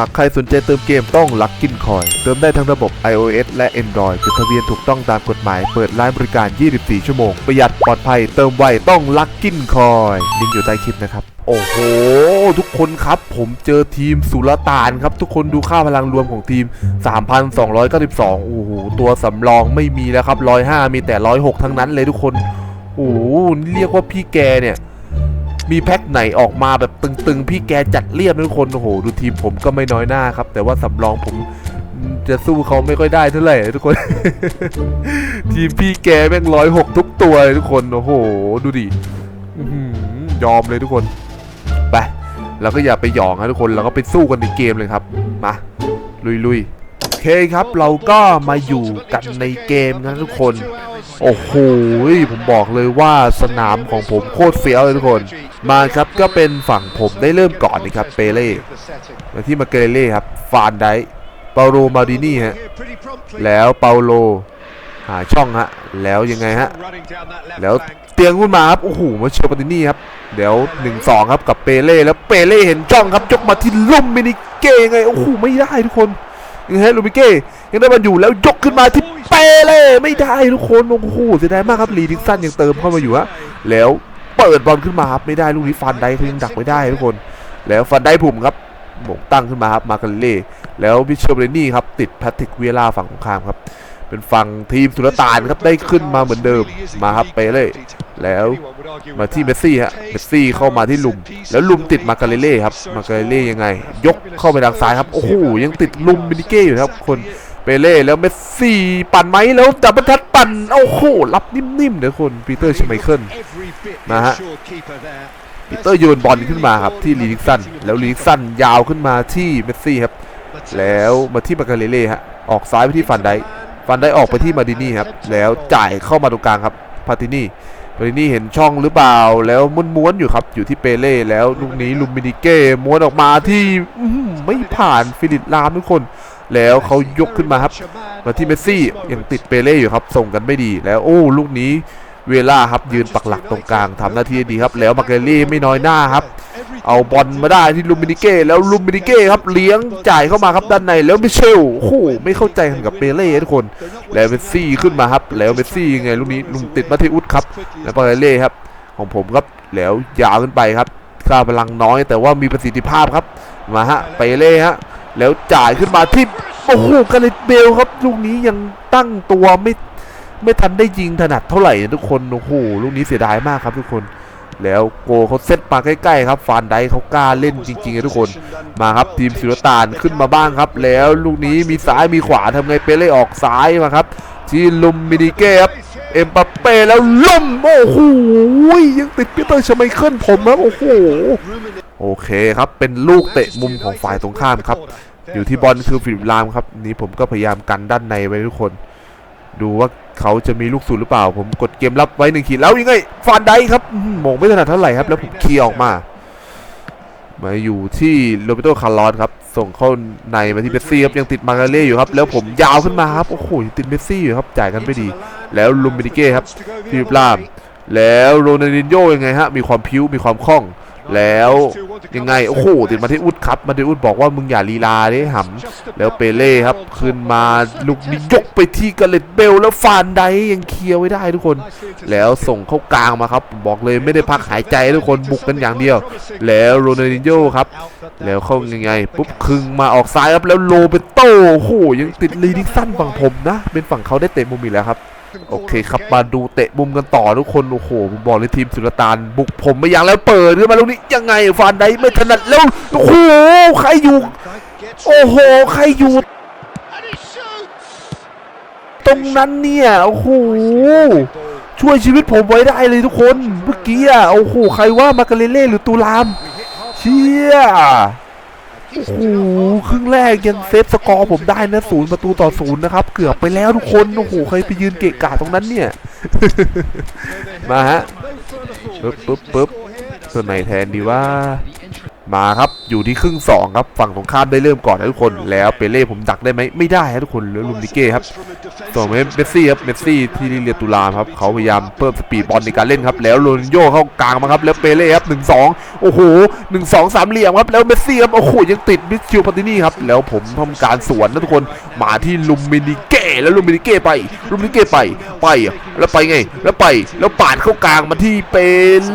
หากใครสนใจเติมเกมต้องลักกินคอย เติมได้ทั้งระบบ iOS และ Android จดทะเบียนถูกต้องตามกฎหมาย เปิดร้านบริการ 24 ชั่วโมง ประหยัดปลอดภัย เติมไวต้องลักกินคอย ลิงก์อยู่ใต้คลิปนะครับ โอ้โห ทุกคนครับ ผมเจอทีมสุลต่านครับ ทุกคนดูค่าพลังรวมของทีม 3,292 โอ้โห ตัวสำรองไม่มีแล้วครับ 105 มีแต่ 106 ทั้งนั้นเลยทุกคน โอ้โห เรียกว่าพี่แกเนี่ย มีแพ็คไหนออกมาแบบตึงๆ พี่แกจัดเรียบทุกคนโอ้โหดูทีมผมก็ไม่น้อยหน้าครับ แต่ว่าสำรองผมจะสู้เขาไม่ค่อยได้เท่าไหร่ทุกคน ทีมพี่แกแม่งร้อยหกทุกตัวเลยทุกคนโอ้โห ดูดิยอมเลยทุกคนไปเราก็อย่าไปหยองนะทุกคนเราก็ไปสู้กันในเกมเลยครับ มา ลุยๆ เคครับเราก็มาอยู่กันในเกมนะทุกคน โอ้โหผมบอกเลยว่าสนามของผมโคตรเฟี้ยวเลยทุกคน มาครับก็เป็นฝั่งผมได้เริ่มก่อนนะครับเปเล่มาที่มาเกเรเล่ครับฟานไดเปาโลมาดินี่ฮะแล้วเปาโลหาช่องฮะแล้วยังไงฮะแล้วเตียงขึ้นมาครับโอ้โหมาเชียร์ปาตินี่ครับเดี๋ยว1-2ครับกับเปเล่แล้วเปเล่เห็นช่องครับยกมาที่ลุ่มมินิเก้ยังไงโอ้โหไม่ได้ทุกคน ยังไงลูมิเก้ยังได้บอลอยู่แล้วยกขึ้นมาที่เปเล่ไม่ได้ทุกคนโอ้โหเสียดายมากครับลีดิกสันยังเติมเข้ามาอยู่ฮะแล้วเปิดบอลขึ้นมาครับไม่ได้ลูกนี้ฟันได้เขายังดักไม่ได้ทุกคน แล้วฟันได้ผุ่มครับหมงตั้งขึ้นมาครับมากันเล่แล้วบิเชอร์เบรนี่ครับติดแพทริกเวียร่าฝั่งตรงข้ามครับเป็นฝั่งทีมสุลต่านครับได้ขึ้นมาเหมือนเดิมมาครับเปเล่ แล้วมาที่เมสซี่ฮะเมสซี่เข้ามาที่ลุม แล้วลุมติดมาการเล่ครับมาการเล่ยังไง ยกเข้าไปทางซ้ายครับโอ้โหยังติดลุมมินิเก้อยู่นะครับ คนเปเล่แล้วเมสซี่ปั่นไหมแล้วดับเบิลทัดปั่นโอ้โหรับนิ่มๆเดี๋ยวคนปีเตอร์ชไมเคิลมาฮะปีเตอร์โยนบอลขึ้นมาครับที่ลีดิกสันแล้วลีดิกสันยาวขึ้นมาที่เมสซี่ครับ แล้วมาที่มาการเล่ฮะออกซ้ายไปที่ฟันไดฟันได้ออกไปที่มาดินี่ครับ แล้วจ่ายเข้ามาตรงกลางครับ พาตินี่ พาตินี่เห็นช่องหรือเปล่าแล้วม้วนๆอยู่ครับอยู่ที่เปเล่แล้วลูกนี้ลูมินิเก้ม้วนออกมาที่ไม่ผ่านฟิลิปลามทุกคน แล้วเขายกขึ้นมาครับมาที่เมสซี่ยังติดเปเล่อยู่ครับส่งกันไม่ดีแล้วโอ้ลูกนี้ เวล่าครับยืนปักหลักตรงกลางทำหน้าที่ดีครับ แล้วมาเกเล่ไม่น้อยหน้าครับ เอาบอลมาได้ที่ลูมินิเก้แล้วลูมินิเก้ครับเลี้ยงจ่ายเข้ามาครับด้านในแล้วมิเชลโอ้โหไม่เข้าใจกันกับเปเล่ทุกคน แล้วเมสซี่ขึ้นมาครับ แล้วเมสซี่ยังไงลูกนี้ลุมติดมาที่อุดครับ แล้วปาเล่ครับ ของผมครับแล้วยาวขึ้นไปครับค่าพลังน้อยแต่ว่ามีประสิทธิภาพครับมาฮะเปเล่ฮะแล้วจ่ายขึ้นมาที่โอ้โหกาเลตเบลครับลูกนี้ยังตั้งตัวไม่ ไม่ทันได้ยิงถนัดเท่าไหร่นะทุกคนโอ้โหลูกนี้เสียดายมากครับทุกคน แล้วโกเขาเซตมาใกล้ๆครับฟานไดเขากล้าเล่นจริงๆนะทุกคนมาครับทีมศิลตานขึ้นมาบ้างครับ แล้วลูกนี้มีซ้ายมีขวาทำไงเปเล่ออกซ้ายมาครับที่ลุมมินิเก้ครับเอ็มบัปเป้แล้วล่มโอ้โหยังติดปีเตอร์ชไมเคิลผมครับโอ้โหโอเคครับเป็นลูกเตะมุมของฝ่ายตรงข้ามครับ อยู่ที่บอลคือฟิลิปลามครับนี่ผมก็พยายามกันด้านในไว้ทุกคน ดูว่าเขาจะมีลูกสูตรหรือเปล่า ผมกดเกมรับไว้หนึ่งขีดแล้วยังไงฟานไดครับอื้อหือมองไม่ถนัดเท่าไหร่ครับ แล้วผมเคลียร์ออกมา มาอยู่ที่โรเบโตคาร์ลอสครับ ส่งเข้าในมาที่เมสซี่ครับยังติดมาการเล่อยู่ครับ แล้วผมยาวขึ้นมาครับโอ้โหยังติดเมสซี่อยู่ครับจ่ายกันไม่ดี แล้วลูมินิเก้ครับฟิลิปลามแล้วโรนัลดินโยยังไงฮะมีความพิ้วมีความคล่อง แล้วยังไง โอ้โหติดมาที่อุดครับมาที่อุดบอกว่ามึงอย่าลีลาเด้หำแล้วเปเล่ครับ ขึ้นมาลูกนี้ยกไปที่กาเลตเบลแล้วฟานไดยังเคลียร์ไว้ได้ทุกคน แล้วส่งเข้ากลางมาครับ บอกเลยไม่ได้พักหายใจทุกคนบุกกันอย่างเดียว แล้วโรนัลดินโยครับ แล้วเข้ายังไงปุ๊บคึงมาออกซ้ายครับแล้วโลเปโต้โอ้โหยังติดลีดิสันฝั่งผมนะ เป็นฝั่งเขาได้เตะมุมอีกแล้วครับ โอเคครับมาดูเตะมุมกันต่อทุกคน โอ้โหผมบอกเลยทีมสุลต่าน บุกผมไม่ยังแล้วเปิดขึ้นมาลูกนี้ยังไงฟานไดไม่ถนัดแล้วโอ้โหใครอยู่ โอ้โหใครอยู่ ตรงนั้นเนี่ยโอ้โหช่วยชีวิตผมไว้ได้เลยทุกคนเมื่อกี้อะโอ้โหใครว่ามาการเล่หรือตูราม เชี่ย โอ้โหครึ่งแรกยังเซฟสกอร์ผมได้นะศูนย์ประตูต่อศูนย์นะครับ เกือบไปแล้วทุกคนโอ้โหใครไปยืนเกะกะตรงนั้นเนี่ย มาฮะ ปึ๊บปึ๊บปึ๊บส่วไหนแทนดีว่า มาครับอยู่ที่ครึ่งสองครับฝั่งตรงข้ามได้เริ่มก่อนนะทุกคน แล้วเปเล่ผมดักได้ไหมไม่ได้ครับทุกคนเหลือลุมดิเก้ครับส่งไปเมสซี่ครับเมสซี่ที่เรียตุลามครับเขาพยายามเพิ่มสปีดบอลในการเล่นครับแล้วโรนโยเข้ากลางมาครับแล้วเปเล่ครับหนึ่งสองโอ้โหหนึ่งสองสามเหลี่ยมครับแล้วเมสซี่ครับโอ้โหยังติดมิสชิลพาตินี่ครับแล้วผมทำการสวนนะทุกคนมาที่ลุมมินิเก้แล้วลุมมินิเก้ไป ลุมมินิเก้ไปไปแล้วไปไง แล้วไปแล้วปาดเข้ากลางมาที่เป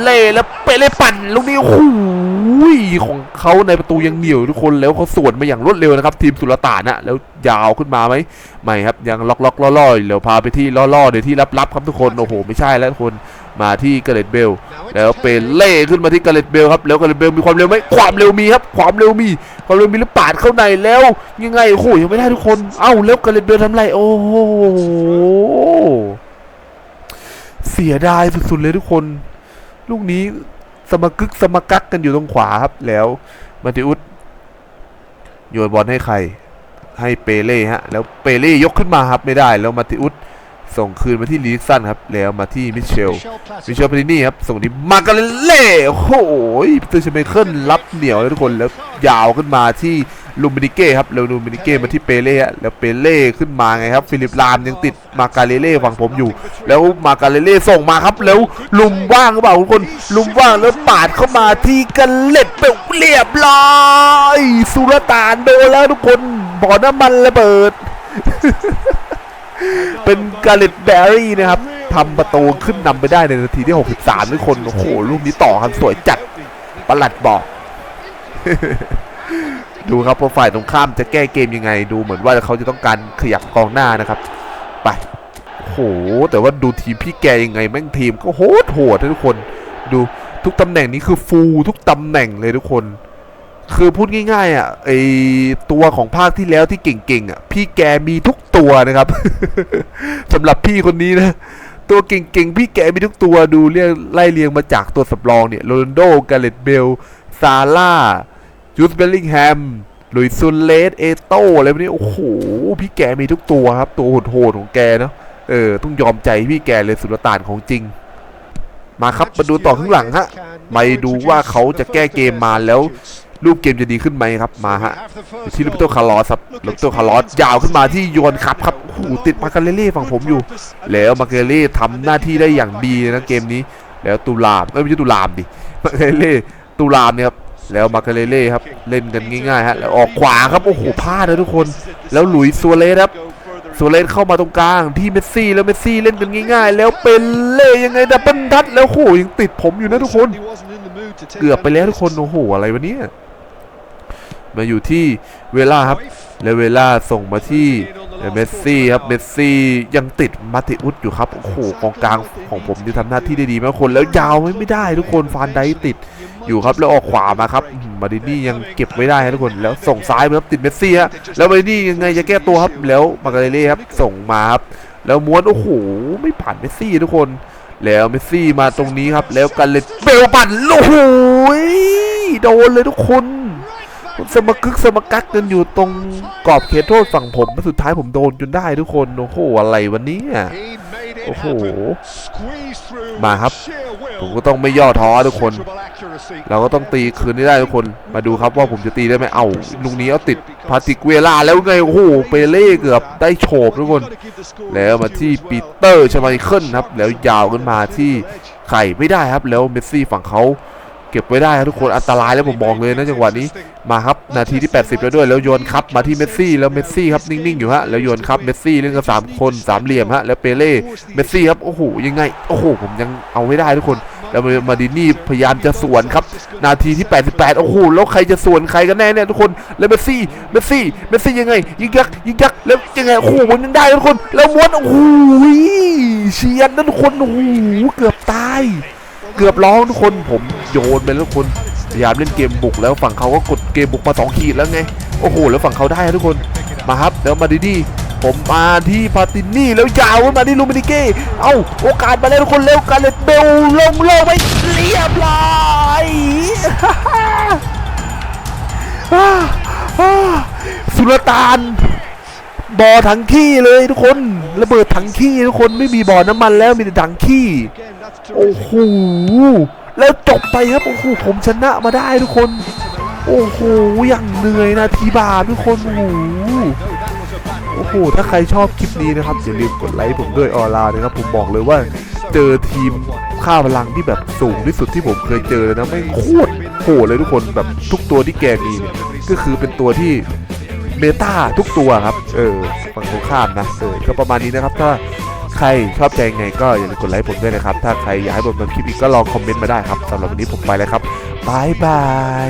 เล่แล้วเปเล่ปั่นลูกนี้โอ้โห อุ้ยของเขาในประตูยังเหนียวทุกคนแล้วเขาสวนมาอย่างรวดเร็วนะครับ ทีมสุลต่านนะแล้วยาวขึ้นมาไหมไม่ครับยังล็อกล็อกล่อล่อๆเดี๋ยวพาไปที่ล่อล่อๆเดี๋ยวที่ลับๆครับทุกคนโอ้โหไม่ใช่แล้วทุกคนมาที่เกเรตเบล แล้วเป็นเล่ขึ้นมาที่เกเรตเบลครับแล้วเกเรตเบลมีความเร็วไหมความเร็วมีครับ ความเร็วมี ความเร็วมีแล้วปาดเข้าในแล้ว ยังไงโอ้โหยังไม่ได้ทุกคน เอ้าแล้วเกเรตเบลทำไรโอ้โหเสียดายสุดๆเลยทุกคน ลูกนี้ สมกึกสมกักกันอยู่ตรงขวาครับ แล้วมาติอุสโยนบอลให้ใคร ให้เปเล่ฮะ แล้วเปเล่ยกขึ้นมาครับไม่ได้ แล้วมาติอุสส่งคืนมาที่ลีกสันครับ แล้วมาที่มิเชล มิเชลปาตินี่ครับ ส่งที่มาการเล่โอ้โหพีเตอร์ชเมเคิลรับเหนียวเลยทุกคน แล้วยาวขึ้นมาที่ ลูมินิเก้ครับแล้วลูมินิเก้มาที่เปเล่ฮะแล้วเปเล่ขึ้นมาไงครับ ฟิลิปลามยังติดมาการเล่ฝั่งผมอยู่ แล้วมาการเล่ส่งมาครับ แล้วลุมว่างหรือเปล่าทุกคนลุมว่างแล้วปาดเข้ามาที่กันเล็ดเปเรียบร้อยสุลต่านโดนแล้วทุกคนบ่อน้ำมันระเบิด เป็นกาเลตแบรี่นะครับทำประตูขึ้นนำไปได้ในนาทีที่ 63ทุกคนโอ้โหลูกนี้ต่อกันสวยจัดประหลัดบอก ดูครับว่าฝ่ายตรงข้ามจะแก้เกมยังไง ดูเหมือนว่าเขาจะต้องการขยับกองหน้านะครับ ไปโอ้โหแต่ว่าดูทีมพี่แกยังไงแม่งทีมก็โหดโหดทุกคน ดูทุกตำแหน่งนี้คือฟูลทุกตำแหน่งเลยทุกคน คือพูดง่ายๆอะไอตัวของภาคที่แล้วที่เก่งๆอะพี่แกมีทุกตัวนะครับสำหรับพี่คนนี้นะตัวเก่งๆ พี่แกมีทุกตัวดูเรียกไล่เรียงมาจากตัวสำรองเนี่ยโรนโดกาเลตเบลซาร่า จูสเบลลิงแฮมหลุยซุนเลสเอโต้อะไรพวกนี้โอ้โห พี่แกมีทุกตัวครับ ตัวโหดๆของแกเนาะเออ ต้องยอมใจพี่แกเลยสุลต่านของจริง มาครับมาดูต่อข้างหลังฮะไปดูว่าเขาจะแก้เกมมาแล้วรูปเกมจะดีขึ้นไหมครับมาฮะที่ลูปโตคาร์ลอสครับลูปโตคาร์ลอสยาวขึ้นมาที่โยนครับครับโอ้โหติดมาการเล่ฝั่งผมอยู่ แล้วมาเการเล่ทำหน้าที่ได้อย่างดีนะเกมนี้ แล้วตุลามไม่ใช่ตุลามดิมาเการเล่ตุลามเนี่ยครับ แล้วมาการเล่ครับเล่นกันง่ายๆฮะแล้วออกขวาครับโอ้โหพลาดนะทุกคน แล้วหลุยส์ซัวเรสครับซัวเรสเข้ามาตรงกลางที่เมสซี่แล้วเมสซี่เล่นกันง่ายๆ แล้วเป็นเล่ยังไงดับเบิลทัชแล้วโอ้โหยังติดผมอยู่นะทุกคน เกือบไปแล้วทุกคนโอ้โหอะไรวะเนี่ยมาอยู่ที่เวลาครับแล้วเวลาส่งมาที่เมสซี่ครับเมสซี่ยังติดมาติอุสอยู่ครับโอ้โหกองกลางของผมที่ทำหน้าที่ได้ดีมากคนแล้วยาวไม่ได้ทุกคนฟานไดติด อยู่ครับแล้วออกขวามาครับมาดินี่ยังเก็บไม่ได้ครับทุกคนแล้วส่งซ้ายมาครับติดเมสซี่ฮะแล้วมาดินี่ยังไงจะแก้ตัวครับแล้วมาการเล่ครับส่งมาครับแล้วม้วนโอ้โหไม่ผ่านเมสซี่ทุกคน แล้วเมสซี่มาตรงนี้ครับ แล้วกันเลยเบลปั่นโอ้โหโดนเลยทุกคนสมกึกสมกักกันอยู่ตรงกรอบเขตโทษฝั่งผมสุดท้ายผมโดนจนได้ทุกคนโอ้โหอะไรวันนี้ โอ้โอ้โหโหมามาคครัรับบผผมมก็ก็ต้ต้อองงไม่ไม่ย่ย่ออท้ท้ออทุทุกกคคนนเราก็ต้องตีคืนให้ได้ทุกคน มาดูครับว่าผมจะตีได้ไหม เอ้าลูกนี้เอาติดพาติกเวลาแล้วไง โอ้โห เปเล่เกือบได้โฉบทุกคน แล้วมาที่ปีเตอร์ชมาเคิลครับ แล้วยาวขึ้นมาที่ไข่ไม่ได้ครับ แล้วเมสซี่ฝั่งเขาเก็บไว้ได้ครับทุกคนอันตรายแล้วผมบอกเลยนะจังหวะนี้มาครับนาทีที่ 80 แล้วด้วยแล้วโยนครับมาที่เมสซี่แล้วเมสซี่ครับนิ่งๆอยู่ฮะแล้วโยนครับเมสซี่เล่นกันสามคนสามเหลี่ยมฮะแล้วเปเล่เมสซี่ครับโอ้โหยังไงโอ้โหผมยังเอาไม่ได้ทุกคนแล้วมาดินี่พยายามจะสวนครับ นาทีที่ 88 โอ้โห แล้วใครจะสวนใครกันแน่เนี่ยทุกคน แล้วเมสซี่ เมสซี่ เมสซี่ยังไง ยิงยักยิงยักแล้วยังไง โอ้โหมันยังได้ทุกคน แล้วม้วน โอ้โหเฉียดนะทุกคน โอ้โห เกือบตาย เกือบร้องทุกคนผมโยนไปแล้วทุกคนพยายามเล่นเกมบุกแล้วฝั่งเขาก็กดเกมบุกมาสองขีดแล้วไงโอ้โหแล้วฝั่งเขาได้ทุกคนมาครับแล้วมาดินี่ผมมาที่พาตินี่แล้วยาวขึ้นมาที่ลูมินิเก้เอ้าโอกาสมาแล้วทุกคนเร็วการเลตเบลลงโลกไปเรียบร้อยสุลต่าน บ่อถังขี้เลยทุกคนระเบิดถังขี้ทุกคนไม่มีบ่อน้ำมันแล้วมีแต่ถังขี้โอ้โหแล้วจบไปครับโอ้โหผมชนะมาได้ทุกคน โอ้โหอย่างเหนื่อยนะทีบาทุกคนโอ้โหโอ้โหถ้าใครชอบคลิปนี้นะครับอย่าลืมกดไลค์ผมด้วยออลานะครับผมบอกเลยว่าเจอทีมค่าพลังที่แบบสูงที่สุดที่ผมเคยเจอเลยนะไม่โคตรโหดเลยทุกคนแบบทุกตัวที่แกมีเนี่ยก็คือเป็นตัวที่ เมตาทุกตัวครับ เออฝั่งตรงข้ามนะเออก็ประมาณนี้นะครับ ถ้าใครชอบใจยังไงก็อย่าลืมกดไลค์ผมด้วยนะครับ ถ้าใครอยากให้ผมทำคลิปอีกก็ลองคอมเมนต์มาได้ครับสำหรับวันนี้ผมไปแล้วครับบายบาย